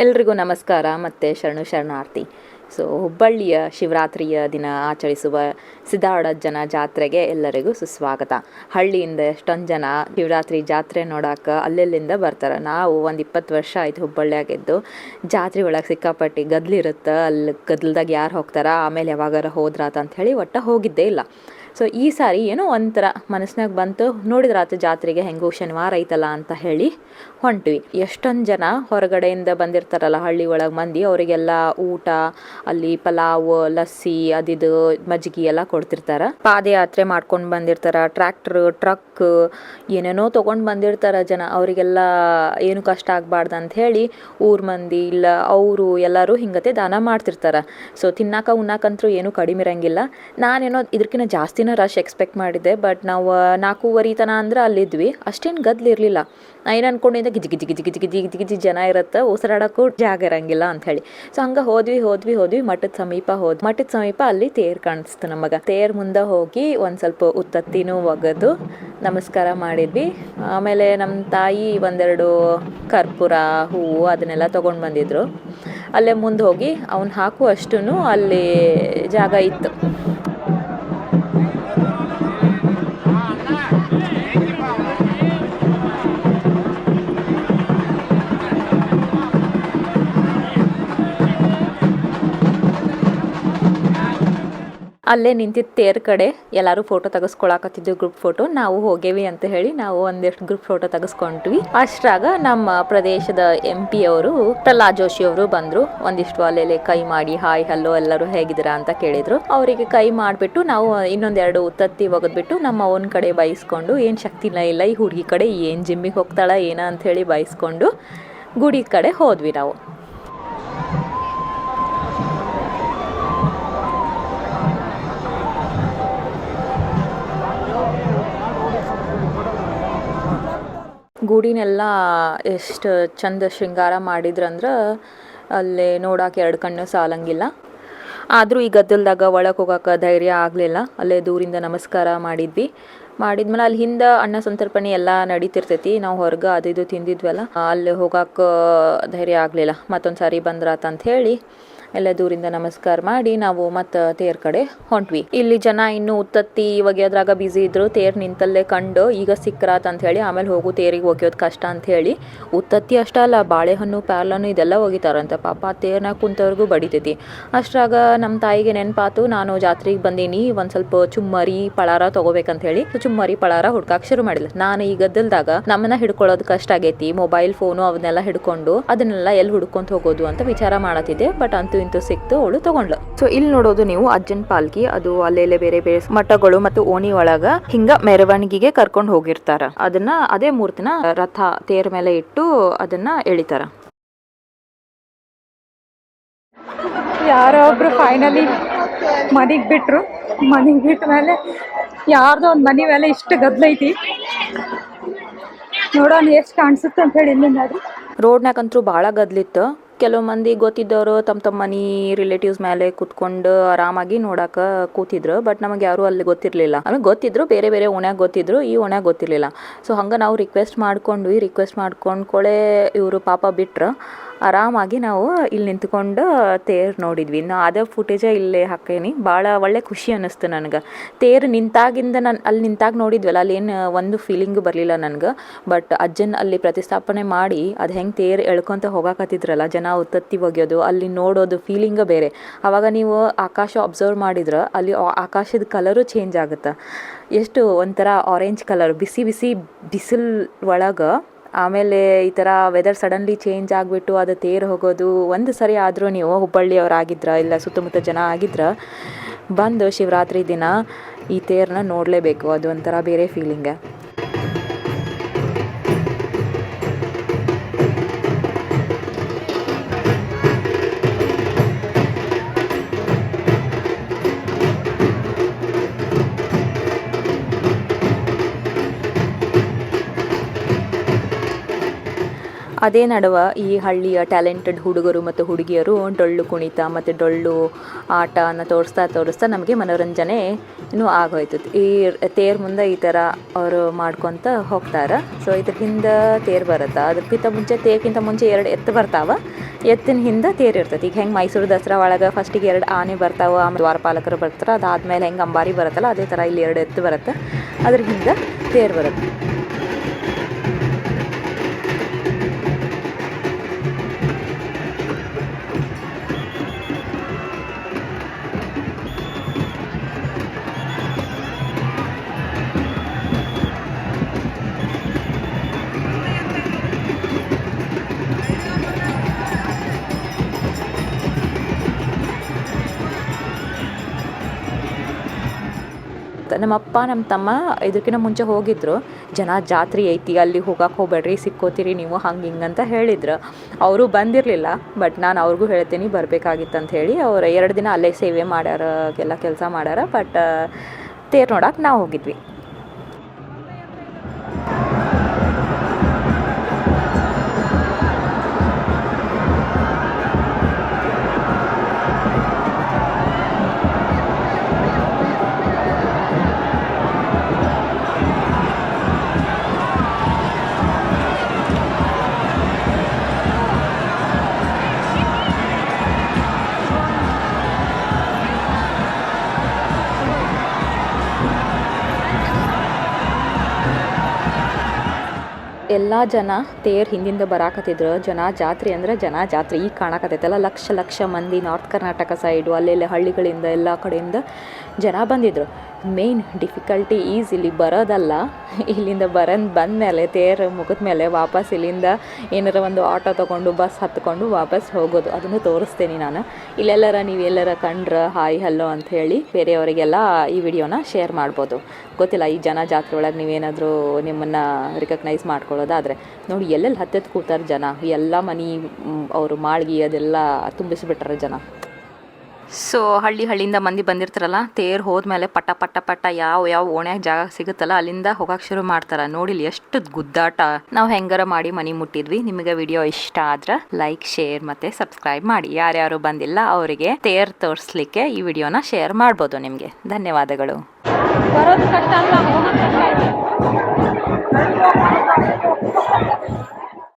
ಎಲ್ರಿಗೂ ನಮಸ್ಕಾರ, ಮತ್ತು ಶರಣು ಶರಣಾರ್ಥಿ. ಸೊ, ಹುಬ್ಬಳ್ಳಿಯ ಶಿವರಾತ್ರಿಯ ದಿನ ಆಚರಿಸುವ ಸಿದ್ದಾಡಜ್ಜನ ಜಾತ್ರೆಗೆ ಎಲ್ಲರಿಗೂ ಸುಸ್ವಾಗತ. ಹಳ್ಳಿಯಿಂದ ಎಷ್ಟೊಂದು ಜನ ಶಿವರಾತ್ರಿ ಜಾತ್ರೆ ನೋಡಕ್ಕೆ ಅಲ್ಲೆಲ್ಲಿಂದ ಬರ್ತಾರೆ? ನಾವು ಒಂದು ಇಪ್ಪತ್ತು ವರ್ಷ ಆಯಿತು ಹುಬ್ಬಳ್ಳಿಯಾಗಿದ್ದು. ಜಾತ್ರೆ ಒಳಗೆ ಸಿಕ್ಕಾಪಟ್ಟಿ ಗದ್ಲಿರುತ್ತೆ, ಅಲ್ಲಿ ಗದ್ಲದಾಗ ಯಾರು ಹೋಗ್ತಾರ? ಆಮೇಲೆ ಯಾವಾಗಾರ ಹೋದ್ರಾತ ಹೇಳಿ ಒಟ್ಟು ಹೋಗಿದ್ದೇ ಇಲ್ಲ. ಸೊ ಈ ಸಾರಿ ಏನೋ ಒಂಥರ ಮನಸ್ನಾಗ ಬಂತು. ನೋಡಿದ್ರಾತು ಜಾತ್ರೆಗೆ ಹೆಂಗೋ ಶನಿವಾರ ಐತಲ್ಲ ಅಂತ ಹೇಳಿ ಹೊಂಟ್ವಿ. ಎಷ್ಟೊಂದು ಜನ ಹೊರಗಡೆಯಿಂದ ಬಂದಿರ್ತಾರಲ್ಲ, ಹಳ್ಳಿ ಒಳಗೆ ಮಂದಿ, ಅವರಿಗೆಲ್ಲ ಊಟ, ಅಲ್ಲಿ ಪಲಾವ್, ಲಸ್ಸಿ ಅದಿದು ಮಜ್ಜಿಗೆ ಎಲ್ಲ ಕೊಡ್ತಿರ್ತಾರ. ಪಾದಯಾತ್ರೆ ಮಾಡ್ಕೊಂಡು ಬಂದಿರ್ತಾರ, ಟ್ರ್ಯಾಕ್ಟರ್, ಟ್ರಕ್, ಏನೇನೋ ತೊಗೊಂಡು ಬಂದಿರ್ತಾರ ಜನ. ಅವರಿಗೆಲ್ಲ ಏನು ಕಷ್ಟ ಆಗಬಾರ್ದು ಅಂತ ಹೇಳಿ ಊರ್ ಮಂದಿ ಇಲ್ಲ, ಅವರು ಎಲ್ಲರೂ ಹಿಂಗತೆ ದಾನ ಮಾಡ್ತಿರ್ತಾರ. ಸೊ ತಿನ್ನಾಕ ಉಣ್ಣಾಕಂತೂ ಏನೂ ಕಡಿಮೆ ಇರಂಗಿಲ್ಲ. ನಾನೇನೋ ಇದಕ್ಕಿಂತ ರಶ್ ಎಕ್ಸ್ಪೆಕ್ಟ್ ಮಾಡಿದ್ದೆ ಬಟ್ ನಾವು ನಾಲ್ಕೂವರೆ ತನ ಅಂದ್ರೆ ಅಲ್ಲಿದ್ವಿ. ಅಷ್ಟೇನು ಗದ್ಲು ಇರಲಿಲ್ಲ. ನಾ ಏನು ಅನ್ಕೊಂಡಿದ್ದೆ, ಗಿಜಿ ಗಿಜಿ ಗಿಜಿ ಗಿಜಿ ಗಿಜಿ ಗಿಜಿ ಜನ ಇರುತ್ತೆ, ಉಸಿರಾಡೋಕ್ಕೂ ಜಾಗ ಇರಂಗಿಲ್ಲ ಅಂತ ಹೇಳಿ. ಸೊ ಹಂಗೆ ಹೋದ್ವಿ ಹೋದ್ವಿ ಹೋದ್ವಿ, ಮಠದ ಸಮೀಪ ಹೋದ್, ಮಠದ ಸಮೀಪ ಅಲ್ಲಿ ತೇರ್ ಕಾಣಿಸ್ತು ನಮಗೆ. ತೇರ್ ಮುಂದೆ ಹೋಗಿ ಒಂದು ಸ್ವಲ್ಪ ಉತ್ತತ್ತಿನೂ ಒಗೆದು ನಮಸ್ಕಾರ ಮಾಡಿದ್ವಿ. ಆಮೇಲೆ ನಮ್ಮ ತಾಯಿ ಒಂದೆರಡು ಕರ್ಪೂರ, ಹೂವು ಅದನ್ನೆಲ್ಲ ತೊಗೊಂಡು ಬಂದಿದ್ರು. ಅಲ್ಲೇ ಮುಂದೆ ಹೋಗಿ ಅವನು ಹಾಕುವಷ್ಟು ಅಲ್ಲಿ ಜಾಗ ಇತ್ತು. ಅಲ್ಲೇ ನಿಂತಿದ್ದ ತೇರ್ ಕಡೆ ಎಲ್ಲರೂ ಫೋಟೋ ತೆಗೆಸ್ಕೊಳಕತ್ತಿದ್ದು ಗ್ರೂಪ್ ಫೋಟೋ ನಾವು ಹೋಗೇವಿ ಅಂತ ಹೇಳಿ ನಾವು ಒಂದಿಷ್ಟು ಗ್ರೂಪ್ ಫೋಟೋ ತೆಗೆಸ್ಕೊಂಡ್ವಿ. ಅಷ್ಟ್ರಾಗ ನಮ್ಮ ಪ್ರದೇಶದ ಎಂ ಪಿ ಅವರು, ಪ್ರಹ್ಲಾದ್ ಜೋಶಿ ಅವರು ಬಂದ್ರು. ಒಂದಿಷ್ಟು ಅಲ್ಲೆಲ್ಲ ಕೈ ಮಾಡಿ ಹಾಯ್ ಹಲೋ ಎಲ್ಲರೂ ಹೇಗಿದ್ದೀರಾ? ಅಂತ ಕೇಳಿದ್ರು. ಅವರಿಗೆ ಕೈ ಮಾಡಿಬಿಟ್ಟು ನಾವು ಇನ್ನೊಂದೆರಡು ಉತ್ತತ್ತಿ ಒಗೆದ್ಬಿಟ್ಟು ನಮ್ಮ ಅವನ ಕಡೆ ಬಯಸ್ಕೊಂಡು ಏನು ಶಕ್ತಿನ ಇಲ್ಲ ಈ ಹುಡುಗಿ ಕಡೆ ಏನು ಜಿಮ್ಮಿಗೆ ಹೋಗ್ತಾಳ, ಏನ? ಅಂತ ಹೇಳಿ ಬಯಸ್ಕೊಂಡು ಗುಡಿ ಕಡೆ ಹೋದ್ವಿ ನಾವು. ಗುಡಿನೆಲ್ಲ ಎಷ್ಟು ಚಂದ ಶೃಂಗಾರ ಮಾಡಿದ್ರಂದ್ರೆ ಅಲ್ಲಿ ನೋಡಕ್ಕೆ ಎರಡು ಕಣ್ಣು ಸಾಲಂಗಿಲ್ಲ. ಆದರೂ ಈ ಗದ್ದಲ್ದಾಗ ಒಳಗೆ ಹೋಗೋಕೆ ಧೈರ್ಯ ಆಗಲಿಲ್ಲ. ಅಲ್ಲೇ ದೂರಿಂದ ನಮಸ್ಕಾರ ಮಾಡಿದ್ವಿ. ಮಾಡಿದ್ಮೇಲೆ ಅಲ್ಲಿ ಹಿಂದೆ ಅನ್ನ ಸಂತರ್ಪಣೆ ಎಲ್ಲ ನಡೀತಿರ್ತೈತಿ. ನಾವು ಹೊರಗೆ ಅದು ಇದು ತಿಂದಿದ್ವಲ್ಲ, ಅಲ್ಲಿ ಹೋಗಕ್ಕೆ ಧೈರ್ಯ ಆಗಲಿಲ್ಲ. ಮತ್ತೊಂದು ಸಾರಿ ಬಂದ್ರಾತ ಅಂತ ಹೇಳಿ ಎಲ್ಲ ದೂರಿಂದ ನಮಸ್ಕಾರ ಮಾಡಿ ನಾವು ಮತ್ತೆ ತೇರ್ ಕಡೆ ಹೊಂಟ್ವಿ. ಇಲ್ಲಿ ಜನ ಇನ್ನು ಉತ್ತತ್ತಿ, ಇವಾಗ ಅದ್ರಾಗ ಬಿಜಿ ಇದ್ರು ತೇರ್ ನಿಂತಲ್ಲೇ ಕಂಡು ಈಗ ಸಿಕ್ಕರಾತ್ ಅಂತ ಹೇಳಿ ಆಮೇಲೆ ಹೋಗು ತೇರಿಗೆ ಒಗೆಯೋದು ಕಷ್ಟ ಅಂತ ಹೇಳಿ ಉತ್ತತ್ತಿ ಅಷ್ಟ ಅಲ್ಲ, ಬಾಳೆಹಣ್ಣು ಪ್ಯಾರ್ಲನ್ನು ಇದೆಲ್ಲ ಒಗಿತಾರಂತೆ ಪಾಪ. ತೇರ್ನಾಗ ಕುಂತವ್ರಿಗೂ ಬಡಿತೈತಿ. ಅಷ್ಟ್ರಾಗ ನಮ್ಮ ತಾಯಿಗೆ ನೆನಪಾತು, ನಾನು ಜಾತ್ರೆಗೆ ಬಂದೀನಿ, ಒಂದು ಸ್ವಲ್ಪ ಚುಮ್ಮರಿ ಪಳಾರ ತಗೋಬೇಕಂತ ಹೇಳಿ ಚುಮ್ಮರಿ ಪಳಾರ ಹುಡ್ಕಾಕ್ ಶುರು ಮಾಡಿಲ್ಲ ನಾನು ಈ ಗದ್ದಲ್ದಾಗ ನಮ್ಮನ್ನ ಹಿಡ್ಕೊಳ್ಳೋದು ಕಷ್ಟ ಆಗೈತಿ, ಮೊಬೈಲ್ ಫೋನು ಅವನ್ನೆಲ್ಲ ಹಿಡ್ಕೊಂಡು ಅದನ್ನೆಲ್ಲ ಎಲ್ಲಿ ಹುಡ್ಕೊಂತ ಹೋಗೋದು ಅಂತ ವಿಚಾರ ಮಾಡತ್ತಿದ್ದೆ. ಬಟ್ ಅಂತೂ ಇಂತೂ ಸಿಕ್ತು ಅವಳು ತಗೊಂಡ್ಲು ಸೊ ಇಲ್ಲಿ ನೋಡೋದು ನೀವು ಅಜ್ಜನ್ ಪಾಲ್ಕಿ ಅದು ಅಲ್ಲೆಲ್ಲ ಬೇರೆ ಬೇರೆ ಮಠಗಳು ಮತ್ತು ಓಣಿ ಒಳಗ ಹಿಂಗ ಮೆರವಣಿಗೆಗೆ ಕರ್ಕೊಂಡು ಹೋಗಿರ್ತಾರ. ಅದನ್ನ ಅದೇ ಮೂರ್ತಿನ ರಥ ತೇರ್ ಮೇಲೆ ಇಟ್ಟು ಅದನ್ನ ಎಳಿತಾರ. ಯಾರೋ ಒಬ್ರು ಫೈನಲಿ ಮನೆಗೆ ಬಿಟ್ರು. ಮನೆಗೆ ಬಿಟ್ಟ ಮೇಲೆ ಯಾರ್ದೋ ಒಂದು ಮನಿ ಮೇಲೆ ಇಷ್ಟು ಗದ್ಲೈತಿ ನೋಡೋಣ ಎಷ್ಟ್ ಕಾಣಿಸುತ್ತೆ ಅಂತ ಹೇಳಿ ಇಲ್ಲಿಂದ ಅದು ರೋಡ್ನಾಗಂತೂ ಭಾಳ ಗದ್ಲಿತ್ತು ಕೆಲವು ಮಂದಿ ಗೊತ್ತಿದ್ದವರು ತಮ್ಮ ತಮ್ಮ ಮನಿ ರಿಲೇಟಿವ್ಸ್ ಮೇಲೆ ಕುತ್ಕೊಂಡು ಆರಾಮಾಗಿ ನೋಡಾಕ ಕೂತಿದ್ರು ಬಟ್ ನಮಗೆ ಯಾರು ಅಲ್ಲಿ ಗೊತ್ತಿರಲಿಲ್ಲ. ಆಮೇಲೆ ಗೊತ್ತಿದ್ರು, ಬೇರೆ ಬೇರೆ ಓಣ್ಯಾಗ ಗೊತ್ತಿದ್ರು, ಈ ಓಣ್ಯಾಗ ಗೊತ್ತಿರಲಿಲ್ಲ. ಸೊ ಹಂಗೆ ನಾವು ರಿಕ್ವೆಸ್ಟ್ ಮಾಡ್ಕೊಂಡ್ವಿ ರಿಕ್ವೆಸ್ಟ್ ಮಾಡ್ಕೊಂಡ್ಕೊಳೆ ಇವರು ಪಾಪ ಬಿಟ್ರು. ಆರಾಮಾಗಿ ನಾವು ಇಲ್ಲಿ ನಿಂತ್ಕೊಂಡು ತೇರು ನೋಡಿದ್ವಿ. ನಾ ಅದೇ ಫುಟೇಜ ಇಲ್ಲೇ ಹಾಕೇನಿ. ಭಾಳ ಒಳ್ಳೆ ಖುಷಿ ಅನ್ನಿಸ್ತು ನನಗೆ. ತೇರು ನಿಂತಾಗಿಂದ ನಾನು ಅಲ್ಲಿ ನಿಂತಾಗ ನೋಡಿದ್ವಲ್ಲ, ಅಲ್ಲಿ ಏನು ಒಂದು ಫೀಲಿಂಗು ಬರಲಿಲ್ಲ ನನಗೆ. ಬಟ್ ಅಜ್ಜನ ಅಲ್ಲಿ ಪ್ರತಿಷ್ಠಾಪನೆ ಮಾಡಿ ಅದು ಹೆಂಗೆ ತೇರು ಎಳ್ಕೊಂತ ಹೋಗಾಕತ್ತಿದ್ರಲ್ಲ, ಜನ ಉತ್ತತ್ತಿ ಒಗೆಯೋದು ಅಲ್ಲಿ ನೋಡೋದು ಫೀಲಿಂಗ ಬೇರೆ. ಆವಾಗ ನೀವು ಆಕಾಶ ಅಬ್ಸರ್ವ್ ಮಾಡಿದ್ರೆ, ಅಲ್ಲಿ ಆಕಾಶದ ಕಲರು ಚೇಂಜ್ ಆಗುತ್ತೆ? ಎಷ್ಟು ಒಂಥರ ಆರೆಂಜ್ ಕಲರ್ ಬಿಸಿ ಬಿಸಿ ಬಿಸಿಲು ಒಳಗೆ ಆಮೇಲೆ ಈ ಥರ ವೆದರ್ ಸಡನ್ಲಿ ಚೇಂಜ್ ಆಗಿಬಿಟ್ಟು ಅದು ತೇರು ಹೋಗೋದು, ಒಂದು ಸರಿ ಆದರೂ ನೀವು ಹುಬ್ಬಳ್ಳಿಯವರಾಗಿದ್ರ ಇಲ್ಲ ಸುತ್ತಮುತ್ತ ಜನ ಆಗಿದ್ರ, ಬಂದು ಶಿವರಾತ್ರಿ ದಿನ ಈ ತೇರನ್ನ ನೋಡಲೇಬೇಕು. ಅದು ಒಂಥರ ಬೇರೆ ಫೀಲಿಂಗ ಅದೇ ನಡುವ ಈ ಹಳ್ಳಿಯ ಟ್ಯಾಲೆಂಟೆಡ್ ಹುಡುಗರು ಮತ್ತು ಹುಡುಗಿಯರು ಡೊಳ್ಳು ಕುಣಿತ ಮತ್ತು ಡೊಳ್ಳು ಆಟನ ತೋರಿಸ್ತಾ ತೋರಿಸ್ತಾ ನಮಗೆ ಮನೋರಂಜನೆ ಇನ್ನೂ ಆಗೋಯ್ತು. ಈ ತೇರ್ ಮುಂದೆ ಈ ಥರ ಅವರು ಮಾಡ್ಕೊತ ಹೋಗ್ತಾರೆ. ಸೊ ಇದ್ರ ಹಿಂದೆ ತೇರು ಬರುತ್ತೆ? ಅದಕ್ಕಿಂತ ಮುಂಚೆ ತೇರ್ಗಿಂತ ಮುಂಚೆ ಎರಡು ಎತ್ತು ಬರ್ತಾವೆ. ಎತ್ತಿನ ಹಿಂದೆ ತೇರು ಇರ್ತೈತಿ. ಈಗ ಹೆಂಗೆ ಮೈಸೂರು ದಸರಾ ಒಳಗೆ ಫಸ್ಟಿಗೆ ಎರಡು ಆನೆ ಬರ್ತಾವೆ, ಆಮೇಲೆ ದ್ವಾರಪಾಲಕರು ಬರ್ತಾರೆ, ಅದಾದಮೇಲೆ ಹೆಂಗೆ ಅಂಬಾರಿ ಬರುತ್ತಲ್ಲ, ಅದೇ ಥರ ಇಲ್ಲಿ ಎರಡು ಎತ್ತು ಬರುತ್ತೆ. ಅದ್ರ ಹಿಂದೆ ತೇರು ಬರುತ್ತೆ. ನಮ್ಮ ಅಪ್ಪ ನಮ್ಮ ತಮ್ಮ ಇದಕ್ಕಿಂತ ಮುಂಚೆ ಹೋಗಿದ್ರು. ಜನ, ಜಾತ್ರೆ ಐತಿ, ಅಲ್ಲಿ ಹೋಗಕ್ಕೆ ಹೋಗ್ಬೇಡ್ರಿ, ಸಿಕ್ಕೋತೀರಿ ನೀವು, ಹಂಗೆ ಹಿಂಗೆ ಅಂತ ಹೇಳಿದ್ರು. ಅವರು ಬಂದಿರಲಿಲ್ಲ ಬಟ್ ನಾನು ಅವ್ರಿಗೂ ಹೇಳ್ತೀನಿ ಅಂತ ಹೇಳಿ ಅವ್ರು ಎರಡು ದಿನ ಅಲ್ಲೇ ಸೇವೆ ಮಾಡ್ಯಾರ, ಎಲ್ಲ ಕೆಲಸ ಮಾಡ್ಯಾರ ಬಟ್ ತೇರು ನೋಡಕ್ಕೆ ನಾವು ಹೋಗಿದ್ವಿ. ಎಲ್ಲ ಜನ ತೇರ್ ಹಿಂದಿಂದ ಬರಾಕತ್ತಿದ್ರು. ಜನ ಜಾತ್ರೆ ಅಂದ್ರೆ ಜನ ಜಾತ್ರೆ ಈಗ ಕಾಣಕತ್ತೈತಲ್ಲ ಲಕ್ಷ ಲಕ್ಷ ಮಂದಿ ನಾರ್ತ್ ಕರ್ನಾಟಕ ಸೈಡು ಅಲ್ಲೆಲ್ಲ ಹಳ್ಳಿಗಳಿಂದ ಎಲ್ಲ ಕಡೆಯಿಂದ ಜನ ಬಂದಿದ್ರು. ಮೇನ್ ಡಿಫಿಕಲ್ಟಿ ಈಸ್ ಇಲ್ಲಿ ಬರೋದಲ್ಲ. ಇಲ್ಲಿಂದ ಬರಂದು ಬಂದಮೇಲೆ ತೇರು ಮುಗಿದ ಮೇಲೆ ವಾಪಸ್ ಇಲ್ಲಿಂದ ಏನಾರ ಒಂದು ಆಟೋ ತೊಗೊಂಡು ಬಸ್ ಹತ್ಕೊಂಡು ವಾಪಸ್ ಹೋಗೋದು. ಅದನ್ನು ತೋರಿಸ್ತೀನಿ ನಾನು. ಇಲ್ಲೆಲ್ಲರ ನೀವು ಎಲ್ಲರ ಕಂಡ್ರೆ ಹಾಯ್ ಹಲೋ ಅಂತ ಹೇಳಿ ಬೇರೆಯವರಿಗೆಲ್ಲ ಈ ವಿಡಿಯೋನ ಶೇರ್ ಮಾಡ್ಬೋದು. ಗೊತ್ತಿಲ್ಲ, ಈ ಜನ ಜಾತ್ರೆ ಒಳಗೆ ನೀವೇನಾದರೂ ನಿಮ್ಮನ್ನು ರಿಕಗ್ನೈಸ್ ಮಾಡ್ಕೊಳ್ಳೋದಾದರೆ. ನೋಡಿ, ಎಲ್ಲೆಲ್ಲಿ ಹತ್ತತ್ತು ಕೂತಾರೆ ಜನ? ಎಲ್ಲ ಮನೆ ಅವರು ಮಾಳ್ಗಿ ಅದೆಲ್ಲ ತುಂಬಿಸಿಬಿಟ್ರೆ ಜನ. ಸೊ ಹಳ್ಳಿ ಹಳ್ಳಿಯಿಂದ ಮಂದಿ ಬಂದಿರ್ತಾರಲ್ಲ, ತೇರು ಹೋದ್ಮೇಲೆ ಪಟ ಪಟ ಪಟ ಯಾವ ಯಾವ ಓಣ್ಯಾಗ ಜಾಗ ಸಿಗುತ್ತಲ್ಲ, ಅಲ್ಲಿಂದ ಹೋಗಕ್ಕೆ ಶುರು ಮಾಡ್ತಾರ. ನೋಡಿಲಿ ಎಷ್ಟು ಗುದ್ದಾಟ. ನಾವು ಹೆಂಗಾರ ಮಾಡಿ ಮನಿ ಮುಟ್ಟಿದ್ವಿ. ನಿಮಗೆ ವಿಡಿಯೋ ಇಷ್ಟ ಆದ್ರೆ ಲೈಕ್, ಶೇರ್ ಮತ್ತೆ ಸಬ್ಸ್ಕ್ರೈಬ್ ಮಾಡಿ. ಯಾರ್ಯಾರು ಬಂದಿಲ್ಲ ಅವರಿಗೆ ತೇರ್ ತೋರಿಸ್ಲಿಕ್ಕೆ ಈ ವಿಡಿಯೋನ ಶೇರ್ ಮಾಡ್ಬೋದು ನಿಮಗೆ. ಧನ್ಯವಾದಗಳು. ಬರೋದು ಕಷ್ಟ